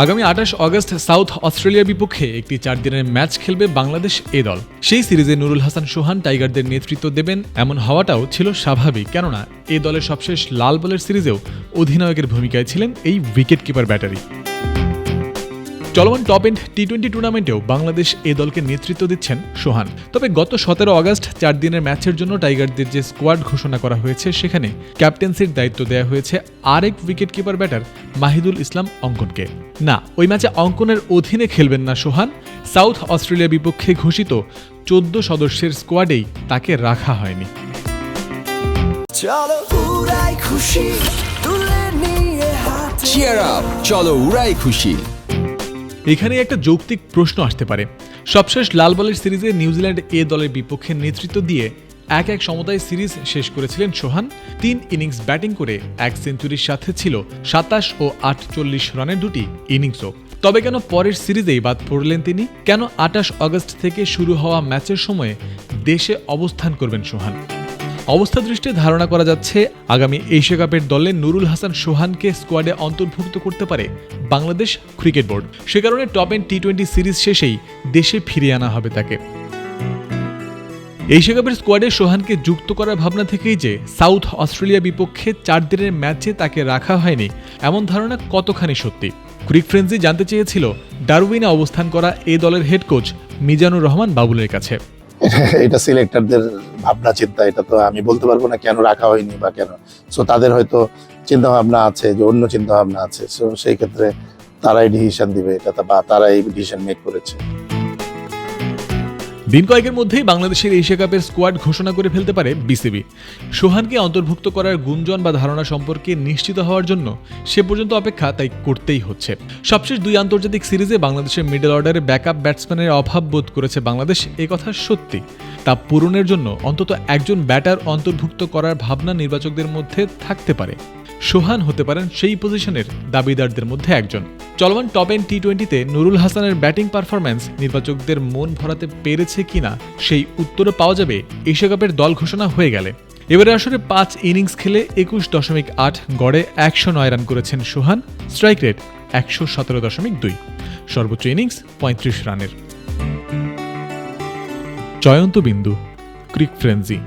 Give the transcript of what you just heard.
আগামী আঠাশ August south অস্ট্রেলিয়ার বিপক্ষে একটি চার দিনের ম্যাচ খেলবে বাংলাদেশ এ দল। সেই সিরিজে নুরুল হাসান সোহান টাইগারদের নেতৃত্ব দেবেন এমন হওয়াটাও ছিল স্বাভাবিক, কেননা এ দলের সবশেষ লাল বলের সিরিজেও অধিনায়কের ভূমিকায় ছিলেন এই উইকেট কিপার ব্যাটারি। চলমান টপ এন্ড টি টোয়েন্টি টুর্নামেন্টেও বাংলাদেশ এ দলকে নেতৃত্ব দিচ্ছেন সোহান। তবে গত সতেরো আগস্ট চার দিনের ম্যাচের জন্য টাইগারদের যে স্কোয়াড ঘোষণা করা হয়েছে সেখানে ক্যাপ্টেন্সির দায়িত্ব দেওয়া হয়েছে আরেক wicket keeper batter Mahidul Islam অঙ্কনকে। না ওই ম্যাচে অঙ্কনের অধীনে খেলবেন না সোহান। সাউথ অস্ট্রেলিয়া বিপক্ষে ঘোষিত চোদ্দ সদস্যের স্কোয়াডেই তাকে রাখা হয়নি। চলো উড়াই খুশি তুলে নিয়ে হাতে চিয়ার আপ চলো উড়াই খুশি। এখানে একটা যৌক্তিক প্রশ্ন আসতে পারে। সবশেষ লাল বলের সিরিজে নিউজিল্যান্ড এ দলের বিপক্ষে নেতৃত্ব দিয়ে এক এক সমতায় সিরিজ শেষ করেছিলেন সোহান। তিন ইনিংস ব্যাটিং করে এক সেঞ্চুরির সাথে ছিল সাতাশ ও আটচল্লিশ রানের দুটি ইনিংসও। তবে কেন পরের সিরিজেই বাদ পড়লেন তিনি? কেন আটাশ আগস্ট থেকে শুরু হওয়া ম্যাচের সময়ে দেশে অবস্থান করবেন সোহান? অবস্থা দৃষ্টে ধারণা করা যাচ্ছে, আগামী এশিয়া কাপের দলে নুরুল হাসান সোহানকে স্কোয়াডে অন্তর্ভুক্ত করতে পারে বাংলাদেশ ক্রিকেট বোর্ড। সে কারণে Top End T twenty series শেষেই দেশে ফিরিয়ে আনা হবে তাকে। এশিয়া কাপের স্কোয়াডে সোহানকে যুক্ত করার ভাবনা থেকেই যে সাউথ অস্ট্রেলিয়া বিপক্ষে চার দিনের ম্যাচে তাকে রাখা হয়নি, এমন ধারণা কতখানি সত্যি? ক্রিক ফ্রেন্সি জানতে চেয়েছিল, ডারউইনে অবস্থান করা এ দলের হেড কোচ মিজানুর রহমান বাবুলের কাছে। এটা সিলেক্টরদের ভাবনা, চিন্তা, এটা তো আমি বলতে পারব না কেন রাখা হয়নি বা কেন। সো তাদের হয়তো চিন্তা ভাবনা আছে, যে অন্য চিন্তা ভাবনা আছে। সো সেই ক্ষেত্রে তারাই ডিসিশন দিবে, এটা বা তারাই ডিসিশন মেক করেছে। দিন কয়েকের মধ্যেই বাংলাদেশের এশিয়া কাপের স্কোয়াড ঘোষণা করে ফেলতে পারে বিসিবি। সোহানকে অন্তর্ভুক্ত করার গুঞ্জন বা ধারণা সম্পর্কে নিশ্চিত হওয়ার জন্য সে পর্যন্ত অপেক্ষা তাই করতেই হচ্ছে। সবশেষ দুই আন্তর্জাতিক সিরিজে বাংলাদেশের মিডল অর্ডারে ব্যাকআপ ব্যাটসম্যানের অভাব বোধ করেছে বাংলাদেশ, এ কথা সত্যি। তা পূরণের জন্য অন্তত একজন ব্যাটার অন্তর্ভুক্ত করার ভাবনা নির্বাচকদের মধ্যে থাকতে পারে। সোহান হতে পারেন সেই পজিশনের দাবিদারদের মধ্যে একজন। চলমান টপ এন্ড টি টোয়েন্টিতে নুরুল হাসানের ব্যাটিং পারফরম্যান্স নির্বাচকদের মন ভরাতে পেরেছে কিনা, সেই উত্তরও পাওয়া যাবে এশিয়া কাপের দল ঘোষণা হয়ে গেলে। এবারে আসলে পাঁচ ইনিংস খেলে একুশ দশমিক আট গড়ে একশো নয় রান করেছেন সোহান স্ট্রাইক রেট একশো সতেরো দশমিক দুই। সর্বোচ্চ ইনিংস পঁয়ত্রিশ রানের। জয়ন্ত বিন্দু ক্রিক ফ্রেন্সি